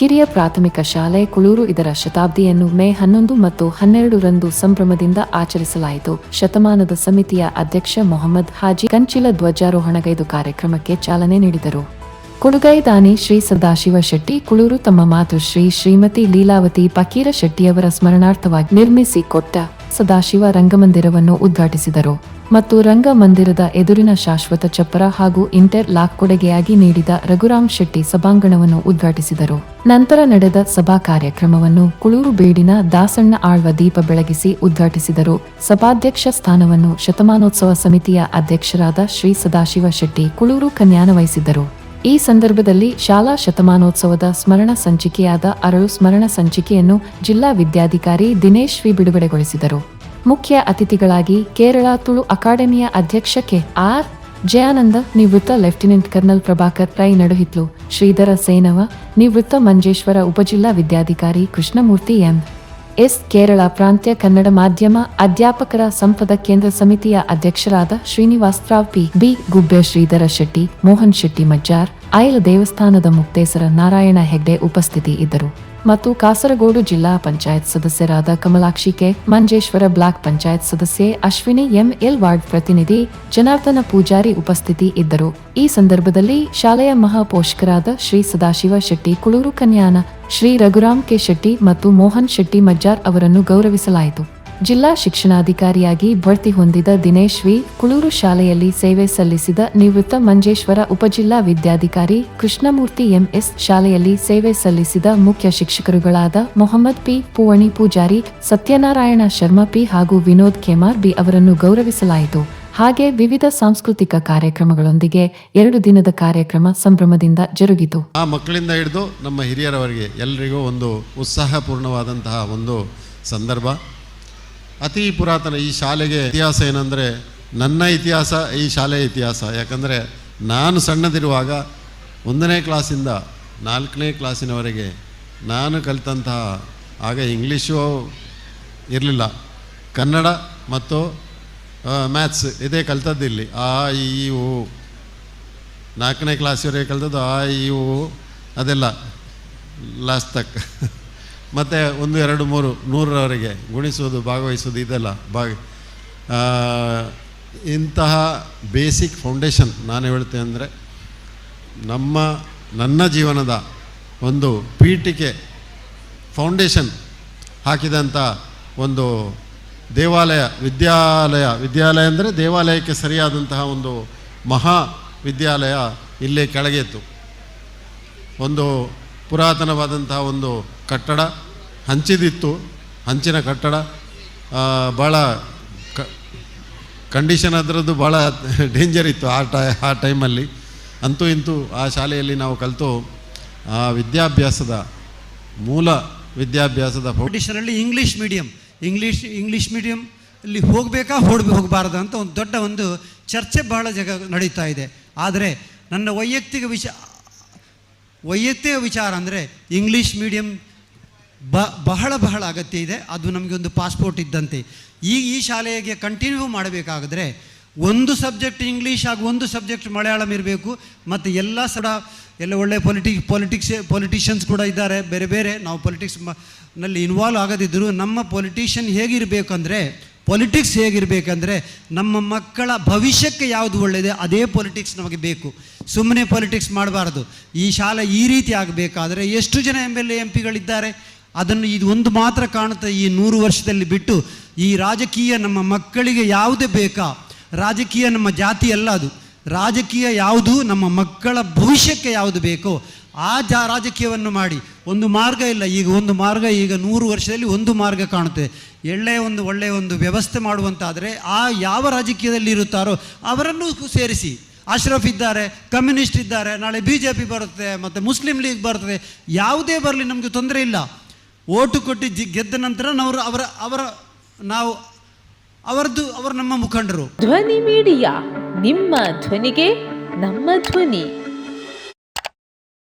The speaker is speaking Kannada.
ಕಿರಿಯ ಪ್ರಾಥಮಿಕ ಶಾಲೆ ಕುಳೂರು ಇದರ ಶತಾಬ್ದಿಯನ್ನು ಮೇ ಹನ್ನೊಂದು ಮತ್ತು ಹನ್ನೆರಡರಂದು ಸಂಭ್ರಮದಿಂದ ಆಚರಿಸಲಾಯಿತು. ಶತಮಾನದ ಸಮಿತಿಯ ಅಧ್ಯಕ್ಷ ಮೊಹಮ್ಮದ್ ಹಾಜಿ ಕಂಚಿಲ ಧ್ವಜಾರೋಹಣಗೈದು ಕಾರ್ಯಕ್ರಮಕ್ಕೆ ಚಾಲನೆ ನೀಡಿದರು. ಕೊಡುಗೈ ದಾನಿ ಶ್ರೀ ಸದಾಶಿವ ಶೆಟ್ಟಿ, ಕುಳೂರು ತಮ್ಮ ಮಾತೃಶ್ರೀ ಶ್ರೀಮತಿ ಲೀಲಾವತಿ ಪಕೀರ ಶೆಟ್ಟಿಯವರ ಸ್ಮರಣಾರ್ಥವಾಗಿ ನಿರ್ಮಿಸಿ ಕೊಟ್ಟ ಸದಾಶಿವ ರಂಗಮಂದಿರವನ್ನು ಉದ್ಘಾಟಿಸಿದರು. ಮತ್ತು ರಂಗಮಂದಿರದ ಎದುರಿನ ಶಾಶ್ವತ ಚಪ್ಪರ ಹಾಗೂ ಇಂಟರ್ ಲಾಕ್ ಕೊಡುಗೆಯಾಗಿ ನೀಡಿದ ರಘುರಾಮ್ ಶೆಟ್ಟಿ ಸಭಾಂಗಣವನ್ನು ಉದ್ಘಾಟಿಸಿದರು. ನಂತರ ನಡೆದ ಸಭಾ ಕಾರ್ಯಕ್ರಮವನ್ನು ಕುಳೂರು ಬೇಡಿನ ದಾಸಣ್ಣ ಆಳ್ವ ದೀಪ ಬೆಳಗಿಸಿ ಉದ್ಘಾಟಿಸಿದರು. ಸಭಾಧ್ಯಕ್ಷ ಸ್ಥಾನವನ್ನು ಶತಮಾನೋತ್ಸವ ಸಮಿತಿಯ ಅಧ್ಯಕ್ಷರಾದ ಶ್ರೀ ಸದಾಶಿವ ಶೆಟ್ಟಿ ಕುಳೂರು ಕನ್ಯಾನ ವಹಿಸಿದ್ದರು. ಈ ಸಂದರ್ಭದಲ್ಲಿ ಶಾಲಾ ಶತಮಾನೋತ್ಸವದ ಸ್ಮರಣ ಸಂಚಿಕೆಯಾದ ಅರಳು ಸ್ಮರಣ ಸಂಚಿಕೆಯನ್ನು ಜಿಲ್ಲಾ ವಿದ್ಯಾಧಿಕಾರಿ ದಿನೇಶ್ ವಿ ಬಿಡುಗಡೆಗೊಳಿಸಿದರು. ಮುಖ್ಯ ಅತಿಥಿಗಳಾಗಿ ಕೇರಳ ತುಳು ಅಕಾಡೆಮಿಯ ಅಧ್ಯಕ್ಷ ಕೆ ಆರ್ ಜಯಾನಂದ, ನಿವೃತ್ತ ಲೆಫ್ಟಿನೆಂಟ್ ಕರ್ನಲ್ ಪ್ರಭಾಕರ್ ರೈ ನಡುಹಿತ್ಲು ಶ್ರೀಧರ ಸೇನವ, ನಿವೃತ್ತ ಮಂಜೇಶ್ವರ ಉಪಜಿಲ್ಲಾ ವಿದ್ಯಾಧಿಕಾರಿ ಕೃಷ್ಣಮೂರ್ತಿ ಎಂ. ಎಸ್. ಕೇರಳ ಪ್ರಾಂತ್ಯ ಕನ್ನಡ ಮಾಧ್ಯಮ ಅಧ್ಯಾಪಕರ ಸಂಪದ ಕೇಂದ್ರ ಸಮಿತಿಯ ಅಧ್ಯಕ್ಷರಾದ ಶ್ರೀನಿವಾಸರಾವ್ ಪಿ. ಬಿ. ಗುಬ್ಬೆ ಶ್ರೀಧರ ಶೆಟ್ಟಿ, ಮೋಹನ್ ಶೆಟ್ಟಿ ಮಜ್ಜಾರ್ ಐಲ ದೇವಸ್ಥಾನದ ಮುಕ್ತೇಸರ ನಾರಾಯಣ ಹೆಗ್ಡೆ ಉಪಸ್ಥಿತಿ ಇದ್ದರು. ಮತ್ತು ಕಾಸರಗೋಡು ಜಿಲ್ಲಾ ಪಂಚಾಯತ್ ಸದಸ್ಯರಾದ ಕಮಲಾಕ್ಷಿ ಕೆ. ಮಂಜೇಶ್ವರ ಬ್ಲಾಕ್ ಪಂಚಾಯತ್ ಸದಸ್ಯೆ ಅಶ್ವಿನಿ ಎಂ. ಎಲ್. ವಾರ್ಡ್ ಪ್ರತಿನಿಧಿ ಜನಾರ್ದನ ಪೂಜಾರಿ ಉಪಸ್ಥಿತಿ ಇದ್ದರು. ಈ ಸಂದರ್ಭದಲ್ಲಿ ಶಾಲೆಯ ಮಹಾಪೋಷಕರಾದ ಶ್ರೀ ಸದಾಶಿವ ಶೆಟ್ಟಿ, ಕುಳೂರು ಕನ್ಯಾನ ಶ್ರೀ ರಘುರಾಮ್ ಕೆ. ಶೆಟ್ಟಿ ಮತ್ತು ಮೋಹನ್ ಶೆಟ್ಟಿ ಮಜ್ಜಾರ್ ಅವರನ್ನು ಗೌರವಿಸಲಾಯಿತು. ಜಿಲ್ಲಾ ಶಿಕ್ಷಣಾಧಿಕಾರಿಯಾಗಿ ಬಡ್ತಿ ಹೊಂದಿದ ದಿನೇಶ್ ವಿ ಕುಳೂರು ಶಾಲೆಯಲ್ಲಿ ಸೇವೆ ಸಲ್ಲಿಸಿದ ನಿವೃತ್ತ ಮಂಜೇಶ್ವರ ಉಪಜಿಲ್ಲಾ ವಿದ್ಯಾಧಿಕಾರಿ ಕೃಷ್ಣಮೂರ್ತಿ ಎಂಎಸ್ ಶಾಲೆಯಲ್ಲಿ ಸೇವೆ ಸಲ್ಲಿಸಿದ ಮುಖ್ಯ ಶಿಕ್ಷಕರುಗಳಾದ ಮೊಹಮ್ಮದ್ ಪಿ ಪೂವಣಿ ಪೂಜಾರಿ, ಸತ್ಯನಾರಾಯಣ ಶರ್ಮಾ ಪಿ ಹಾಗೂ ವಿನೋದ್ ಕೆಮಾರ್ ಬಿ ಅವರನ್ನು ಗೌರವಿಸಲಾಯಿತು. ಹಾಗೆ ವಿವಿಧ ಸಾಂಸ್ಕೃತಿಕ ಕಾರ್ಯಕ್ರಮಗಳೊಂದಿಗೆ ಎರಡು ದಿನದ ಕಾರ್ಯಕ್ರಮ ಸಂಭ್ರಮದಿಂದ ಜರುಗಿತು. ಆ ಮಕ್ಕಳಿಂದ ಹಿಡಿದು ನಮ್ಮ ಹಿರಿಯರವರೆಗೆ ಎಲ್ಲರಿಗೂ ಒಂದು ಉತ್ಸಾಹಪೂರ್ಣವಾದಂತಹ ಒಂದು ಸಂದರ್ಭ. ಅತಿ ಪುರಾತನ ಈ ಶಾಲೆಗೆ ಇತಿಹಾಸ ಏನಂದರೆ ನನ್ನ ಇತಿಹಾಸ, ಈ ಶಾಲೆಯ ಇತಿಹಾಸ. ಯಾಕಂದರೆ ನಾನು ಸಣ್ಣದಿರುವಾಗ ಒಂದನೇ ಕ್ಲಾಸಿಂದ ನಾಲ್ಕನೇ ಕ್ಲಾಸಿನವರೆಗೆ ನಾನು ಕಲಿತಂತಹ ಆಗ ಇಂಗ್ಲೀಷು ಇರಲಿಲ್ಲ. ಕನ್ನಡ ಮತ್ತು ಮ್ಯಾಥ್ಸ್ ಇದೇ ಕಲಿತದ್ದು ಇಲ್ಲಿ. ಆ, ಈ ಉ ನಾಲ್ಕನೇ ಕ್ಲಾಸಿವರೆಗೆ ಕಲಿತದ್ದು ಆ ಉ ಅದೆಲ್ಲ ಲಾಸ್ಟ್ ಮತ್ತು ಒಂದು, ಎರಡು, ಮೂರು, ನೂರರವರೆಗೆ ಗುಣಿಸೋದು ಭಾಗವಹಿಸೋದು ಇದೆಲ್ಲ ಭಾಗ. ಇಂತಹ ಬೇಸಿಕ್ ಫೌಂಡೇಶನ್ ನಾನು ಹೇಳ್ತೇನೆ ಅಂದರೆ ನಮ್ಮ, ನನ್ನ ಜೀವನದ ಒಂದು ಪೀಠಿಕೆ ಫೌಂಡೇಶನ್ ಹಾಕಿದಂಥ ಒಂದು ದೇವಾಲಯ, ವಿದ್ಯಾಲಯ ವಿದ್ಯಾಲಯ ಅಂದರೆ ದೇವಾಲಯಕ್ಕೆ ಸರಿಯಾದಂತಹ ಒಂದು ಮಹಾ ವಿದ್ಯಾಲಯ ಇಲ್ಲೇ ಕೆಳಗೆ ಒಂದು ಪುರಾತನವಾದಂತಹ ಒಂದು ಕಟ್ಟಡ ಹಂಚಿದಿತ್ತು. ಹಂಚಿನ ಕಟ್ಟಡ ಭಾಳ ಕಂಡೀಷನ್ ಅದರದ್ದು ಭಾಳ ಡೇಂಜರ್ ಇತ್ತು ಆ ಟೈ, ಆ ಟೈಮಲ್ಲಿ. ಅಂತೂ ಇಂತೂ ಆ ಶಾಲೆಯಲ್ಲಿ ನಾವು ಕಲಿತು, ಆ ವಿದ್ಯಾಭ್ಯಾಸದ ಮೂಲ ವಿದ್ಯಾಭ್ಯಾಸದ ಫೌಂಡೇಶನಲ್ಲಿ English medium English English medium ಅಲ್ಲಿ ಹೋಗಬೇಕಾ ಹೋಗಿ ಹೋಗಬಾರ್ದು ಅಂತ ಒಂದು ದೊಡ್ಡ ಒಂದು ಚರ್ಚೆ ಬಹಳ ಜಗ ನಡೀತಾ ಇದೆ. ಆದರೆ ನನ್ನ ವೈಯಕ್ತಿಕ ವಿಚ, ವೈಯಕ್ತಿಕ ವಿಚಾರ ಅಂದರೆ ಇಂಗ್ಲೀಷ್ ಮೀಡಿಯಂ ಬ, ಬಹಳ ಬಹಳ ಅಗತ್ಯ ಇದೆ. ಅದು ನಮಗೆ ಒಂದು ಪಾಸ್ಪೋರ್ಟ್ ಇದ್ದಂತೆ. ಈಗ ಈ ಶಾಲೆಗೆ ಕಂಟಿನ್ಯೂ ಮಾಡಬೇಕಾದ್ರೆ ಒಂದು ಸಬ್ಜೆಕ್ಟ್ ಇಂಗ್ಲೀಷ್ ಹಾಗೂ ಒಂದು ಸಬ್ಜೆಕ್ಟ್ ಮಲಯಾಳಂ ಇರಬೇಕು. ಮತ್ತು ಎಲ್ಲ ಸಡ ಎಲ್ಲ ಒಳ್ಳೆ ಪೊಲಿಟಿ ಪೊಲಿಟಿಕ್ಸ್ ಪೊಲಿಟಿಷಿಯನ್ಸ್ ಕೂಡ ಇದ್ದಾರೆ. ಬೇರೆ ಬೇರೆ ನಾವು ಪೊಲಿಟಿಕ್ಸ್ನಲ್ಲಿ ಇನ್ವಾಲ್ವ್ ಆಗದಿದ್ದರೂ ನಮ್ಮ ಪೊಲಿಟಿಷಿಯನ್ ಹೇಗಿರಬೇಕಂದ್ರೆ ಪೊಲಿಟಿಕ್ಸ್ ಹೇಗಿರಬೇಕಂದ್ರೆ ನಮ್ಮ ಮಕ್ಕಳ ಭವಿಷ್ಯಕ್ಕೆ ಯಾವುದು ಒಳ್ಳೆಯದೆ ಅದೇ ಪೊಲಿಟಿಕ್ಸ್ ನಮಗೆ ಬೇಕು. ಸುಮ್ಮನೆ ಪೊಲಿಟಿಕ್ಸ್ ಮಾಡಬಾರ್ದು. ಈ ಶಾಲೆ ಈ ರೀತಿ ಆಗಬೇಕಾದ್ರೆ ಎಷ್ಟು ಜನ ಎಂ ಎಲ್ ಎ ಎಂ ಪಿಗಳಿದ್ದಾರೆ ಅದನ್ನು ಇದು ಒಂದು ಮಾತ್ರ ಕಾಣುತ್ತೆ ಈ ನೂರು ವರ್ಷದಲ್ಲಿ ಬಿಟ್ಟು ಈ ರಾಜಕೀಯ ನಮ್ಮ ಮಕ್ಕಳಿಗೆ ಯಾವುದೇ ಬೇಕಾ? ರಾಜಕೀಯ ನಮ್ಮ ಜಾತಿ ಅಲ್ಲ ಅದು. ರಾಜಕೀಯ ಯಾವುದು? ನಮ್ಮ ಮಕ್ಕಳ ಭವಿಷ್ಯಕ್ಕೆ ಯಾವುದು ಬೇಕೋ? ಆ ಜಾ ರಾಜಕೀಯವನ್ನು ಮಾಡಿ. ಒಂದು ಮಾರ್ಗ ಇಲ್ಲ. ಈಗ ಒಂದು ಮಾರ್ಗ ಈಗ ನೂರು ವರ್ಷದಲ್ಲಿ ಒಂದು ಮಾರ್ಗ ಕಾಣುತ್ತೆ. ಎಳ್ಳೆ ಒಂದು ಒಳ್ಳೆಯ ಒಂದು ವ್ಯವಸ್ಥೆ ಮಾಡುವಂತಾದರೆ ಆ ಯಾವ ರಾಜಕೀಯದಲ್ಲಿ ಇರುತ್ತಾರೋ ಅವರನ್ನು ಸೇರಿಸಿ. ಅಶ್ರಫ್ ಇದ್ದಾರೆ, ಕಮ್ಯುನಿಸ್ಟ್ ಇದ್ದಾರೆ, ನಾಳೆ ಬಿ ಜೆ ಪಿ ಬರುತ್ತೆ, ಮತ್ತು ಮುಸ್ಲಿಂ ಲೀಗ್ ಬರ್ತದೆ. ಯಾವುದೇ ಬರಲಿ ನಮಗೆ ತೊಂದರೆ ಇಲ್ಲ. ಓಟು ಕೊಟ್ಟು ಜಿ ಗೆದ್ದ ನಂತರ ನಾವು ಅವರ ಅವರ, ನಾವು ಅವರದ್ದು, ಅವರು ನಮ್ಮ ಮುಖಂಡರು. ಧ್ವನಿ ಮೀಡಿಯಾ, ನಿಮ್ಮ ಧ್ವನಿಗೆ ನಮ್ಮ ಧ್ವನಿ.